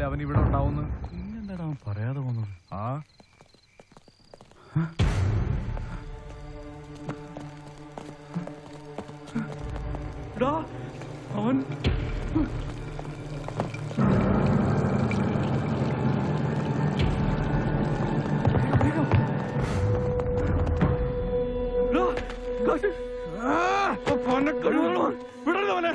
പറഞ്ഞല്ലേ അവൻ ഇവിടെ ഉണ്ടാവുന്നു പിന്നെന്താടാ അവൻ പറയാതെ പോകുന്നത്? ആ? അവൻ. വിടരുത് അവനെ.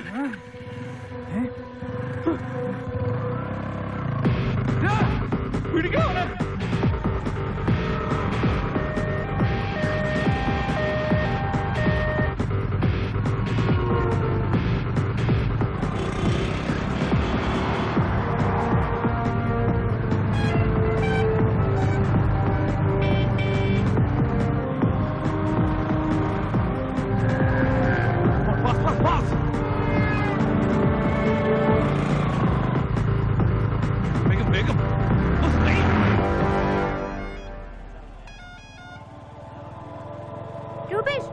രൂപേഷ്.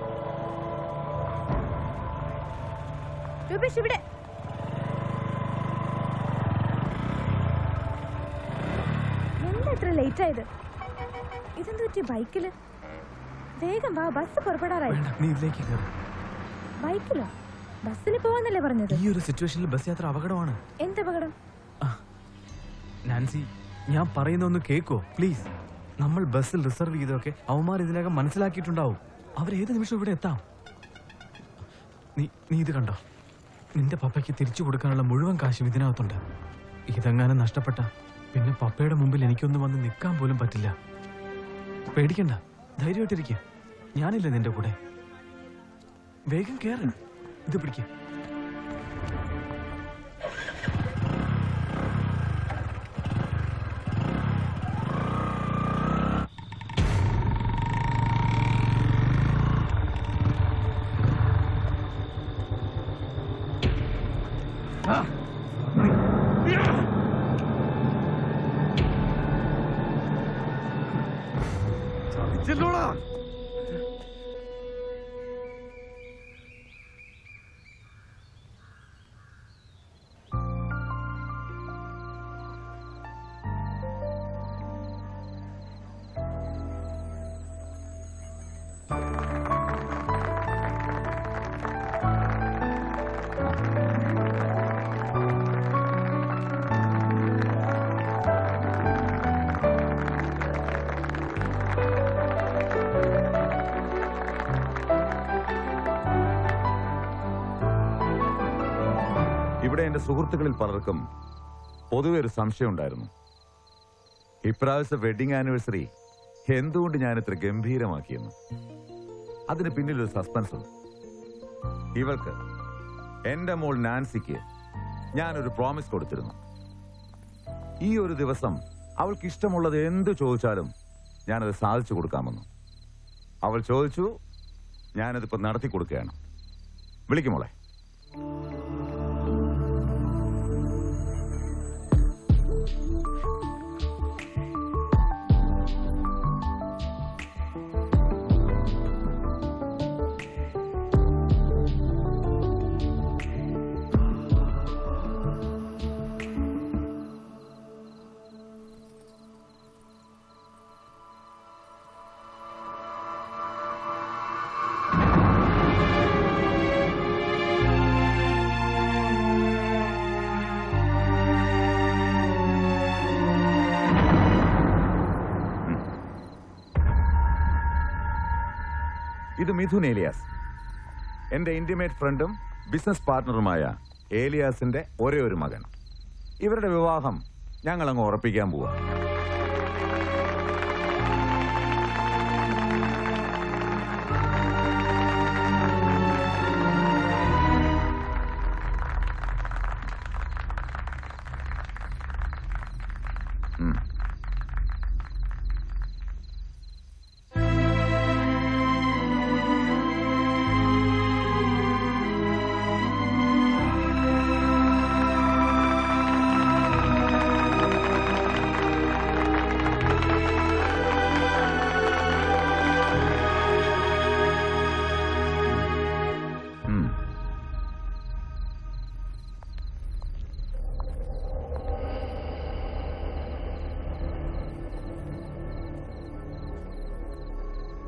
രൂപേഷ് ഇവിടെ. എന്താ ഇത്ര ലേറ്റ് ആയത്? ഇതെന്ത് പറ്റി ബൈക്കിൽ വേഗം വാ ബസ് പുറപ്പെടാറായി. വേണ്ട നീ ഇതിലേക്ക് കയറി ബൈക്കിലോ ബസ്സിന് പോവാന്നല്ലേ പറഞ്ഞത്? ഈ ഒരു സിറ്റുവേഷനിൽ ബസ് യാത്ര അപകടമാണ്. എന്ത് അപകടം? നാൻസി ഞാൻ പറയുന്ന ഒന്ന് കേക്കോ പ്ലീസ് നമ്മൾ ബസ്സിൽ റിസർവ് ചെയ്തൊക്കെ അവന്മാർ ഇതിനകം മനസ്സിലാക്കിയിട്ടുണ്ടാവും. അവർ ഏത് നിമിഷം ഇവിടെ എത്താം? നീ നീ ഇത് കണ്ടോ? നിന്റെ പപ്പയ്ക്ക് തിരിച്ചു കൊടുക്കാനുള്ള മുഴുവൻ കാശും ഇതിനകത്തുണ്ട്. ഇതെങ്ങാനും നഷ്ടപ്പെട്ട പിന്നെ പപ്പയുടെ മുമ്പിൽ എനിക്കൊന്ന് വന്ന് നിൽക്കാൻ പോലും പറ്റില്ല. പേടിക്കണ്ട ധൈര്യമായിട്ടിരിക്കുക ഞാനില്ല നിന്റെ കൂടെ? വേഗം കയറണം ഇത് പിടിക്കുക എന്റെ സുഹൃത്തുക്കളിൽ പലർക്കും പൊതുവെ ഒരു സംശയം ഉണ്ടായിരുന്നു. ഇപ്രാവശ്യത്തെ വെഡിങ് ആനിവേഴ്സറി എന്തുകൊണ്ട് ഞാൻ ഇത്ര ഗംഭീരമാക്കിയെന്ന്. അതിന് പിന്നിലൊരു സസ്പെൻസ് ഉണ്ട്. ഇവൾക്ക് എന്റെ മോൾ നാൻസിക്ക് ഞാനൊരു പ്രോമിസ് കൊടുത്തിരുന്നു. ഈ ഒരു ദിവസം അവൾക്ക് ഇഷ്ടമുള്ളത് എന്ത് ചോദിച്ചാലും ഞാനത് സാധിച്ചു കൊടുക്കാമെന്ന്. അവൾ ചോദിച്ചു ഞാനതിപ്പോ നടത്തി കൊടുക്കുകയാണ് വിളിക്കുമോളെ മിഥുൻ ഏലിയാസ്. എന്റെ ഇന്റിമേറ്റ് ഫ്രണ്ടും ബിസിനസ് പാർട്ണറുമായ ഏലിയാസിന്റെ ഒരേ ഒരു മകൻ. ഇവരുടെ വിവാഹം ഞങ്ങളങ്ങ് ഉറപ്പിക്കാൻ പോവാ.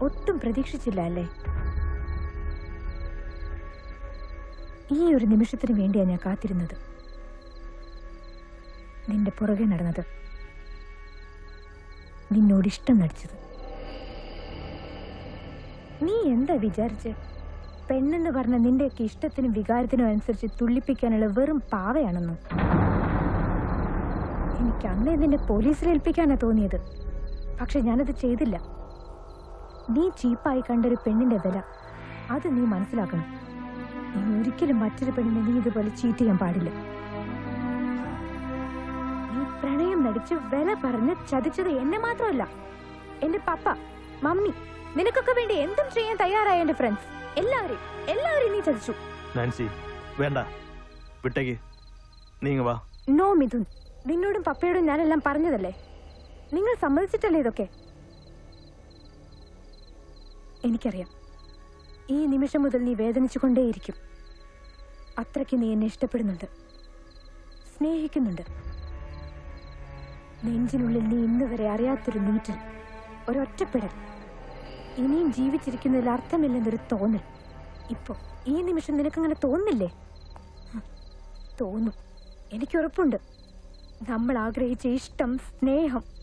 ഒട്ടും പ്രതീക്ഷിച്ചില്ല അല്ലേ? ഈ ഒരു നിമിഷത്തിന് വേണ്ടിയാണ് ഞാൻ കാത്തിരുന്നത്. നിന്റെ പുറകെ നടന്നത്. നിന്നോട് ഇഷ്ടം നടിച്ചത്. നീ എന്താ വിചാരിച്ച്? പെണ്ണെന്ന് പറഞ്ഞ നിന്റെയൊക്കെ ഇഷ്ടത്തിനും വികാരത്തിനും അനുസരിച്ച് തുള്ളിപ്പിക്കാനുള്ള വെറും പാവയാണെന്നോ. എനിക്ക് അന്നേ നിന്നെ പോലീസിൽ ഏൽപ്പിക്കാനാ തോന്നിയത്. പക്ഷെ ഞാനത് ചെയ്തില്ല. നീ ചീപ്പായി കണ്ടൊരു പെണ്ണിന്റെ വില. അത് നീ മനസ്സിലാക്കണം. നീ ഒരിക്കലും മറ്റൊരു പെണ്ണിനെ നീ ഇതുപോലെ ചീറ്റ് ചെയ്യാൻ പാടില്ല. നീ പ്രണയം നടിച്ച് വില പറഞ്ഞ് ചതിച്ചത് എന്നെ മാത്രമല്ല. എന്റെ പപ്പ മമ്മി നിനക്കൊക്കെ വേണ്ടി എന്തും ചെയ്യാൻ തയ്യാറായ എന്റെ ഫ്രണ്ട്സ് എല്ലാവരെയും എല്ലാവരെയും നീ ചതിച്ചു. നാൻസി വേണ്ട. വിട്ടേക്ക്. നീങ്ങ വാ. നോ മിഥുൻ നിന്നോടും പപ്പയോടും ഞാനെല്ലാം പറഞ്ഞതല്ലേ? നിങ്ങൾ സമ്മതിച്ചിട്ടല്ലേ ഇതൊക്കെ? എനിക്കറിയാം. ഈ നിമിഷം മുതൽ നീ വേദനിച്ചുകൊണ്ടേയിരിക്കും. അത്രയ്ക്ക് നീ എന്നെ ഇഷ്ടപ്പെടുന്നുണ്ട്. സ്നേഹിക്കുന്നുണ്ട്. നെഞ്ചിനുള്ളിൽ നീ ഇന്ന് വരെ അറിയാത്തൊരു നീറ്റൽ ഒരൊറ്റപ്പെടൽ. ഇനിയും ജീവിച്ചിരിക്കുന്നതിൽ അർത്ഥമില്ലെന്നൊരു തോന്നൽ. ഇപ്പോ ഈ നിമിഷം നിനക്കങ്ങനെ തോന്നില്ലേ? തോന്നും. എനിക്ക് ഉറപ്പുണ്ട്. നമ്മൾ ആഗ്രഹിച്ച ഇഷ്ടം സ്നേഹം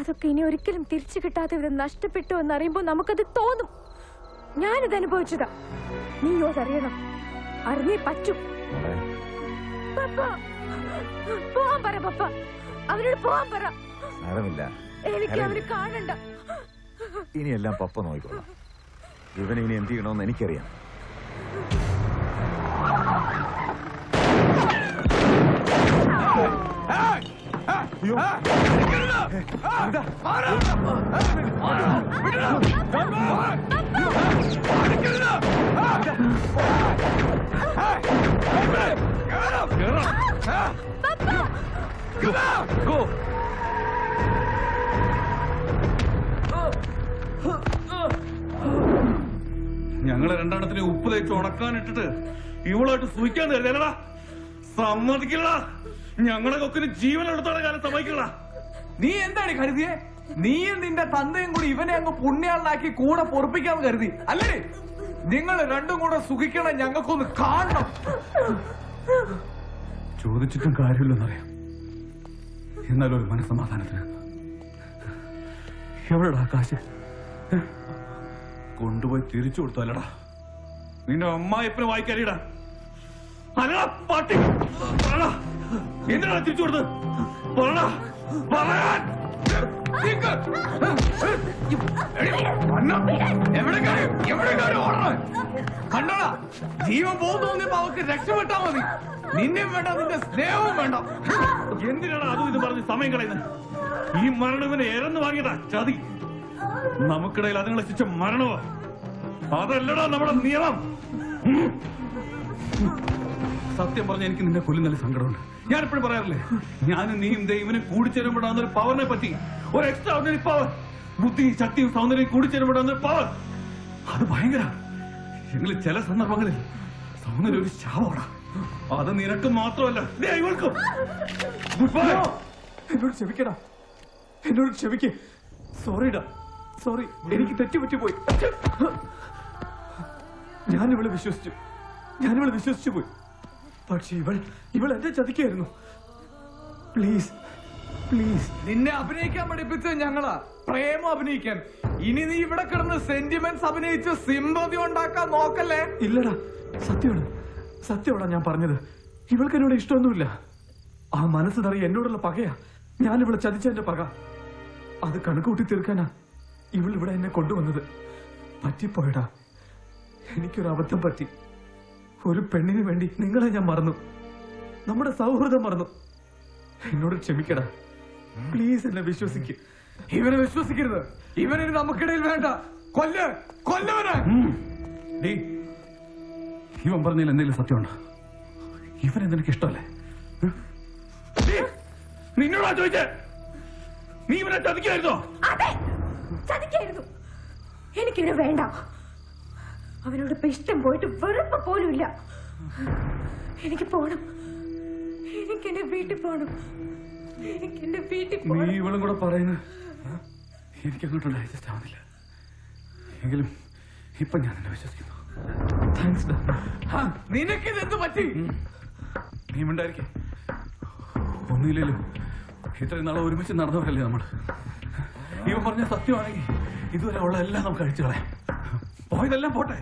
അതൊക്കെ ഇനി ഒരിക്കലും തിരിച്ചു കിട്ടാത്ത വിധം നഷ്ടപ്പെട്ടു എന്നറിയുമ്പോൾ നമുക്കത് തോന്നും. ഞാനിത് അനുഭവിച്ചതാ. നീയോ അതറിയണം അറിഞ്ഞേ പറ്റൂ. പോവാൻ പറ പപ്പ. അവരോട് പോവാൻ പറ. സാരമില്ല എനിക്ക് അവർ കാണണ്ട. ഇനിയെല്ലാം പപ്പ നോക്കിക്കോളാം. ഇവനെ ഇനി എന്ത് ചെയ്യണമെന്ന് എനിക്കറിയാം. ഞങ്ങളെ രണ്ടെണ്ണത്തിന് ഉപ്പ് തേച്ച് ഉണക്കാനിട്ടിട്ട് ഇവളായിട്ട് സൂഹിക്കാൻ തരുന്നേടാ സമ്മതിക്കില്ലടാ. ഞങ്ങളെ കൊക്കിന് ജീവൻ എടുത്തോടെ കാലം സമ്മതിക്കണ നീ എന്താണ് കരുതിയേ? നീയും നിന്റെ തന്തയും കൂടി ഇവനെ അങ്ങ് പുണ്യാളനാക്കി കൂടെ പൊറപ്പിക്കാന്ന് കരുതി. അല്ലേ? നിങ്ങൾ രണ്ടും കൂടെ സുഖിക്കണം ഞങ്ങൾക്കൊന്ന് കാണണം. ചോദിച്ചിട്ടും കാര്യമില്ലെന്നറിയാം. എന്നാലും ഒരു മനസ്സമാധാനത്തിന്. എവിടെടാ കാശ് കൊണ്ടുപോയി തിരിച്ചു കൊടുത്തല്ലടാ നിന്റെ അമ്മായിപ്പനെ വായിക്കാരിടാ അല്ലടാ പാട്ടി. പറടാ എന്തിനാ തിരിച്ചു കൊടുത്തത്? പറടാ പറയാൻ. കണ്ടോടാ ജീവൻ പോകുന്നു തോന്നിയപ്പോ അവർക്ക് രക്ഷപ്പെട്ടാ മതി. നിന്നെയും വേണ്ട നിന്റെ സ്നേഹവും വേണ്ട. എന്തിനാണ് അതും ഇത് പറഞ്ഞ് സമയം കളയുന്നത്? ഈ മരണവിനെ ഇവനെ വാങ്ങിയതാ ചതി. നമുക്കിടയിൽ അതിനുള്ള ശിക്ഷ മരണമോ. അതല്ലടാ നമ്മുടെ നിയമം. സത്യം പറഞ്ഞ എനിക്ക് നിന്നെ നല്ല സങ്കടമുണ്ട്. ഞാൻ എപ്പോഴും പറയാറില്ലേ ഞാനും നീയും ദൈവനും കൂടിച്ചേരുമ്പോഴാണ് ഒരു പവറിനെ പറ്റി. ഒരു എക്സ്ട്രാ ഓർഡിനറി പവർ ബുദ്ധി ശക്തിയും സൗന്ദര്യം കൂടിച്ചേരുമ്പോഴാണ് ഒരു പവർ അത് ഭയങ്കര. എങ്കിലും ചില സന്ദർഭങ്ങളിൽ സൗന്ദര്യം ഒരു ശാവോടാ അത് നിനക്ക് മാത്രമല്ല. ഗുഡ് ബൈ എന്നോട് ക്ഷമിക്കടാ. എന്നോട് ക്ഷമിക്ക്. സോറിടാ സോറി എനിക്ക് തെറ്റുപറ്റി പോയി. ഇവളെ വിശ്വസിച്ചു. ഞാനിവിടെ വിശ്വസിച്ചു പോയി. പക്ഷെ ഇവൾ ഇവൾ എന്നെ ചതിക്കായിരുന്നു. Please please. നിന്നെ അഭിനയിക്കാൻ പഠിപ്പിച്ചത് ഞങ്ങളാ. പ്രേമം അഭിനയിക്കാൻ. ഇനി നീ ഇവിടെ കിടന്ന് സെന്റിമെന്റ്സ് അഭിനയിച്ച് സിമ്പതി ഉണ്ടാക്കാൻ നോക്കല്ലേ? ഇല്ലടാ സത്യമാണ്. സത്യമാണ് ഞാൻ പറഞ്ഞത്. ഇവൾക്ക് എന്നോട് ഇഷ്ടമൊന്നുമില്ല. ആ മനസ്സ് നിറയെ എന്നോടുള്ള പകയാ. ഞാൻ ഇവിടെ ചതിച്ചതിന്റെ പക. അത് കണക്കൂട്ടി തീർക്കാനാ ഇവൾ ഇവിടെ എന്നെ കൊണ്ടുവന്നത്. പറ്റിപ്പോയടാ. എനിക്കൊരു അബദ്ധം പറ്റി. ഒരു പെണ്ണിന് വേണ്ടി നിങ്ങളെ ഞാൻ മറന്നു. നമ്മുടെ സൗഹൃദം മറന്നു. എന്നോട് ക്ഷമിക്കടാ. പ്ലീസ് എന്നെ വിശ്വസിക്ക്. ഇവനെ വിശ്വസിക്കരുത്. ഇവനെ നമുക്കിടയിൽ വേണ്ട. കൊല്ല. കൊല്ലവനെ. ഇവൻ പറഞ്ഞതിൽ എന്തെങ്കിലും സത്യമുണ്ടോ? ഇവനെ നിനക്ക് ഇഷ്ടമല്ലേ? നിന്നോടാ ചോദിച്ചേ. നീ ഇവനെ ചതിക്കായിരുന്നോ അതെ ചതിക്കായിരുന്നു. എനിക്കിന് വേണ്ട. അവനോട് ഇപ്പൊ ഇഷ്ടം പോയിട്ട് വെറുപ്പ് പോലും ഇല്ല. എനിക്ക് പോണം. എനിക്ക് എന്റെ വീട്ടിൽ പോണം. എനിക്ക് എന്റെ വീട്ടിൽ നീ പോണം. ഇവളും കൂടെ പറയുന്നത് എനിക്ക് അങ്ങോട്ട് ഡൈജസ്റ്റ് ആവുന്നില്ല എങ്കിലും ഇപ്പൊ ഞാൻ എന്നെ വിശ്വസിക്കുന്നു. താങ്ക്സ് നിനക്കിത് എന്ത് പറ്റി? നീ മിണ്ടായിരിക്കെ. ഒന്നുമില്ലല്ലോ. ഇത്രയും നാളെ ഒരുമിച്ച് നടന്നവരല്ലേ നമ്മൾ ഇവൻ പറഞ്ഞ സത്യമാണെങ്കിൽ ഇതുവരെ ഉള്ള എല്ലാം നമുക്ക് അഴിച്ചു കളയാം. പോയതെല്ലാം പോട്ടെ.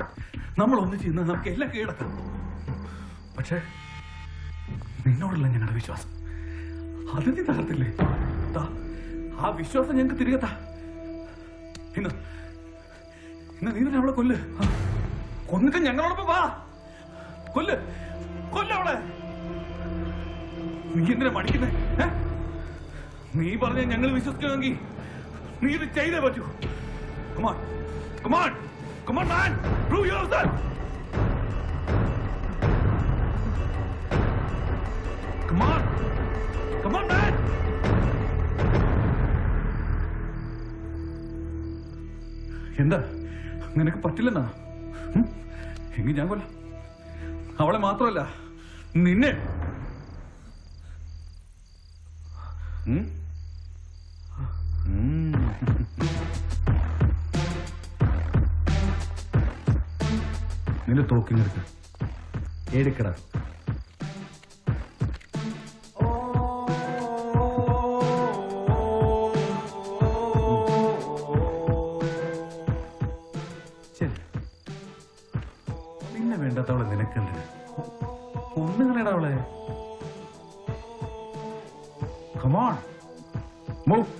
നമ്മൾ ഒന്നിച്ച് ഇന്ന് നമുക്ക് എല്ലാം കീഴടക്കാം. പക്ഷേ നിന്നോടുള്ള ഞങ്ങളുടെ വിശ്വാസം. അത് നീ തകർത്തില്ലേ ആ വിശ്വാസം ഞങ്ങൾക്ക് തിരികെ താ. ഇന്ന് ഇന്ന് നീ തന്നെ അവളെ കൊല്ല്. കൊന്നിട്ട് ഞങ്ങളോടൊപ്പം വാ. കൊല്ല് കൊല്ല അവളെ. നീ എന്തിനാ മടിക്കുന്നേ? നീ പറഞ്ഞ ഞങ്ങൾ വിശ്വസിക്കണമെങ്കിൽ നീ ഇത് ചെയ്തേ പറ്റൂ. Come on come on come on man Come on! Come on, man എന്താ നിനക്ക് പറ്റില്ലെന്നാ? എങ്കിൽ ഞാൻ കൊല്ലാം അവളെ മാത്രമല്ല നിന്നെ? ഉം. നിന്റെ തോക്കിനെടുക്ക് എടുക്കട പിന്നെ വേണ്ടാത്തവളെ നിനക്കുണ്ട് ഒന്നുകളേടാ അവളെ. Come on. Move.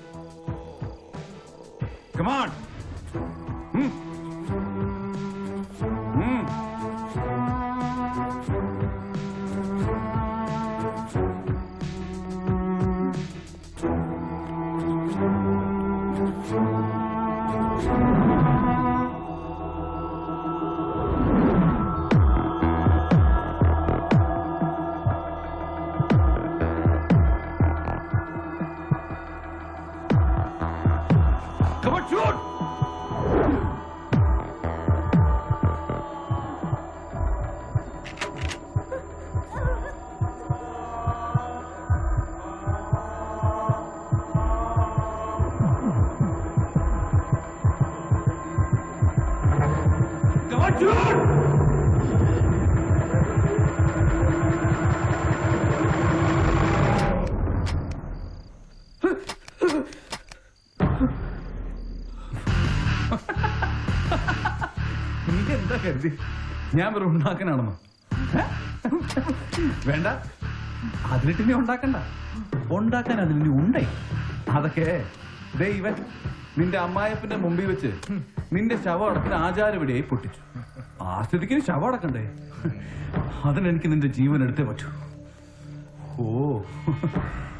Come on, shoot! ഞാൻ വെറും ഉണ്ടാക്കാനാണെന്നോ? വേണ്ട. അതിലിട്ട് നീ ഉണ്ടാക്കണ്ട. ഉണ്ടാക്കാൻ അതിൽ നീ ഉണ്ടേ. അതൊക്കെ ദൈവൻ നിന്റെ അമ്മായപ്പന്റെ മുമ്പിൽ വെച്ച് നിന്റെ ശവം അടക്കുന്ന ആചാരവിടിയായി പൊട്ടിച്ചു. ആ സ്ഥിതിക്ക് ശവം അടക്കണ്ടേ? അതിനെനിക്ക് നിന്റെ ജീവൻ എടുത്തേ പറ്റൂ. ഓ.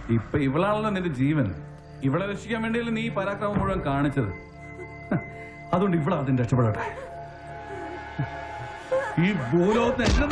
ഇപ്പൊ ഇവളാണല്ലോ നിന്റെ ജീവൻ. ഇവളെ രക്ഷിക്കാൻ വേണ്ടിയല്ലേ നീ പരാക്രമം മുഴുവൻ കാണിച്ചത്. അതുകൊണ്ട് ഇവളാ അതിന് രക്ഷപ്പെടട്ടെ. ഈ ഭൂലോകത്തിന് എന്നെ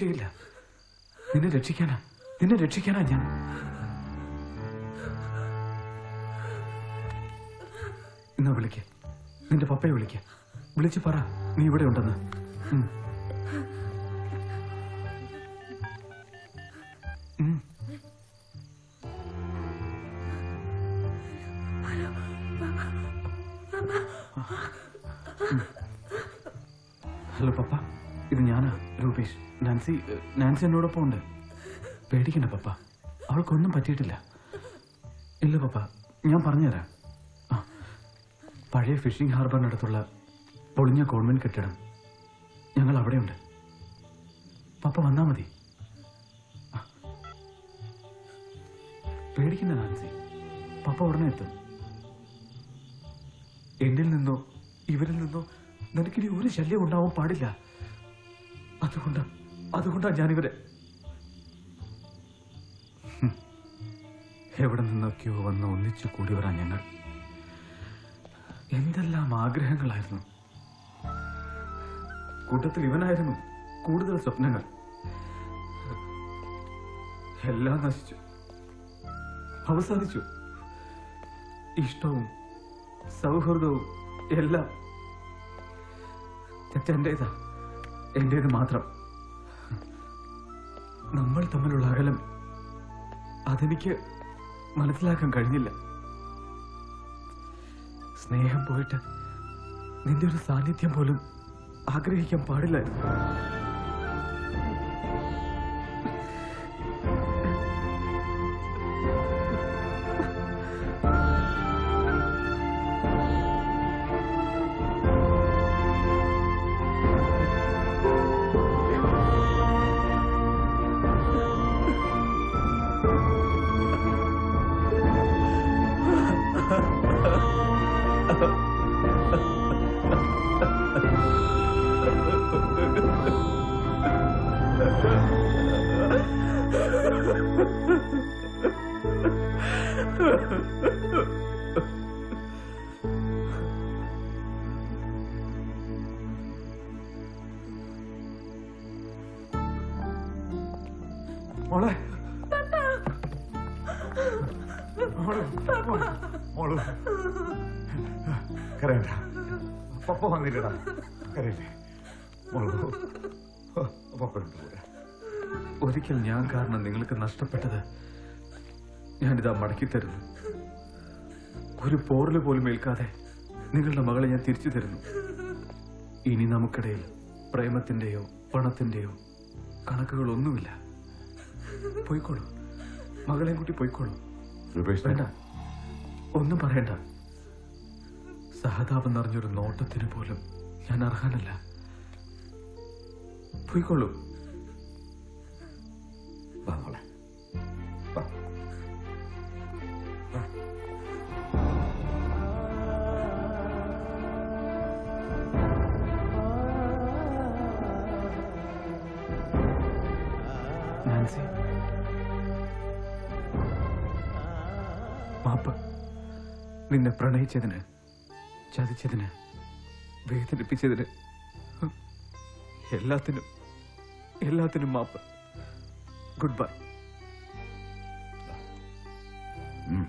ചെയ്യില്ല. നിന്നെ രക്ഷിക്കാനാ. നിന്നെ രക്ഷിക്കാനാ ഞാൻ. എന്നാ വിളിക്ക. നിന്റെ പപ്പയെ വിളിക്ക. വിളിച്ചു പറ. നീ ഇവിടെ ഉണ്ടെന്ന്. നാൻസി നാൻസി എന്നോടൊപ്പം ഉണ്ട്. പേടിക്കണ്ട പപ്പ. അവൾക്കൊന്നും പറ്റിയിട്ടില്ല. ഇല്ല പപ്പ. ഞാൻ പറഞ്ഞുതരാം. ആ പഴയ ഫിഷിംഗ് ഹാർബറിനടുത്തുള്ള പൊളിഞ്ഞ കോൺവെന്റ് കെട്ടിടം. ഞങ്ങൾ അവിടെയുണ്ട്. പപ്പ വന്നാ മതി. പേടിക്കണ്ട നാൻസി. പപ്പ ഉടനെ എത്തും. എന്നിൽ നിന്നോ ഇവരിൽ നിന്നോ നിനക്കിനി ഒരു ശല്യം ഉണ്ടാവാൻ പാടില്ല. അതുകൊണ്ടാ അതുകൊണ്ടാ ഞാനിവരെ. എവിടെ നിന്നൊക്കെയോ വന്ന് ഒന്നിച്ചു കൂടിയവരാ ഞങ്ങൾ. എന്തെല്ലാം ആഗ്രഹങ്ങളായിരുന്നു. കൂട്ടത്തിൽ ഇവനായിരുന്നു കൂടുതൽ സ്വപ്നങ്ങൾ. എല്ലാം നശിച്ചു. അവസാനിച്ചു. ഇഷ്ടവും സൗഹൃദവും എല്ലാം. തെറ്റെന്റേതാ. എന്റേത് മാത്രം. നമ്മൾ തമ്മിലുള്ള അകലം അതെനിക്ക് മനസ്സിലാക്കാൻ കഴിഞ്ഞില്ല. സ്നേഹം പോയിട്ട് നിന്റെ ഒരു സാന്നിധ്യം പോലും ആഗ്രഹിക്കാൻ പാടില്ലായിരുന്നു. മോളെ മോൾ മോൾ മോൾ കരയണ്ട പപ്പ വന്നില്ലടാ കരയില്ലേ മോൾ പപ്പ ഒരിക്കൽ ഞാൻ കാരണം നിങ്ങൾക്ക് നഷ്ടപ്പെട്ടത് ഞാനിതാ മടക്കി തരുന്നു. ഒരു പോറൽ പോലും ഏൽക്കാതെ നിങ്ങളുടെ മകളെ ഞാൻ തിരിച്ചു തരുന്നു. ഇനി നമുക്കിടയിൽ പ്രേമത്തിന്റെയോ പണത്തിന്റെയോ കണക്കുകളൊന്നുമില്ല. പോയിക്കോളൂ. മകളെയും കൂട്ടി പോയിക്കോളൂ. വേണ്ട. ഒന്നും പറയണ്ട. സഹതാപം നിറഞ്ഞൊരു നോട്ടത്തിന് പോലും ഞാൻ അർഹനല്ല. പോയിക്കോളൂ. വാ വാ. നിന്നെ പ്രണയിച്ചതിന് ചതിച്ചതിന് വേദനിപ്പിച്ചതിന് എല്ലാത്തിനും എല്ലാത്തിനും മാപ്പ് ഗുഡ് ബൈ ഉം.